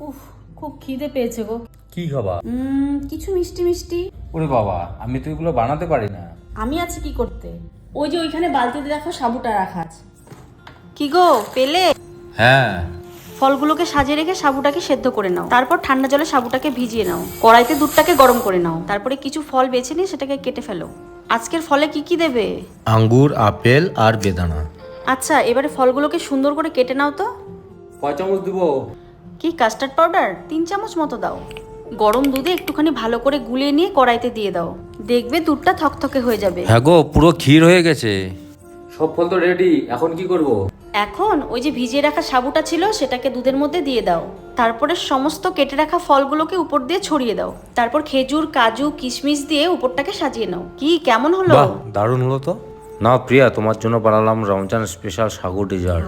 উফ খুব খিদে পেয়েছে গো। কি খাবা? উম, কিছু মিষ্টি মিষ্টি। ওরে বাবা আমি তো এগুলো বানাতে পারি না। আমি আছি কি করতে? ওই যে ওইখানে বালতিতে দেখো সাবুটা রাখা আছে। কি গো পেলে? হ্যাঁ। ফলগুলোকে সাজিয়ে রেখে সাবুটাকে সেদ্ধ করে নাও। তারপর ঠান্ডা জলে সাবুটাকে ভিজিয়ে নাও। কড়াইতে দুধটাকে গরম করে নাও। তারপরে কিছু ফল বেছে নিয়ে সেটাকে কেটে ফেলো। আজকের ফলে কি কি দেবে? আঙ্গুর আপেল আর বেদানা। আচ্ছা এবারে ফলগুলোকে সুন্দর করে কেটে নাও তো। কয় চামচ দিব? কি কাস্টার্ড পাউডার তিন চামচ মতো দাও। গরম দুধে একটুখানি ভালো করে গুলিয়ে নিয়ে কড়াইতে দিয়ে দাও। দেখবে দুধটা থকথকে হয়ে যাবে। হ্যাঁ গো পুরো ক্ষীর হয়ে গেছে। সব ফল তো রেডি এখন কি করব? এখন ওই যে ভিজিয়ে রাখা সাবুটা ছিল সেটাকে দুধের মধ্যে দিয়ে দাও। তারপরে সমস্ত কেটে রাখা ফলগুলোকে উপর দিয়ে ছড়িয়ে দাও। তারপর খেজুর কাজু কিশমিশ দিয়ে উপরটাকে সাজিয়ে নাও। কি কেমন হলো? দারুণ হলো তো। না প্রিয়া তোমার জন্য বানালাম রমজান স্পেশাল সাগু ডেজার্ট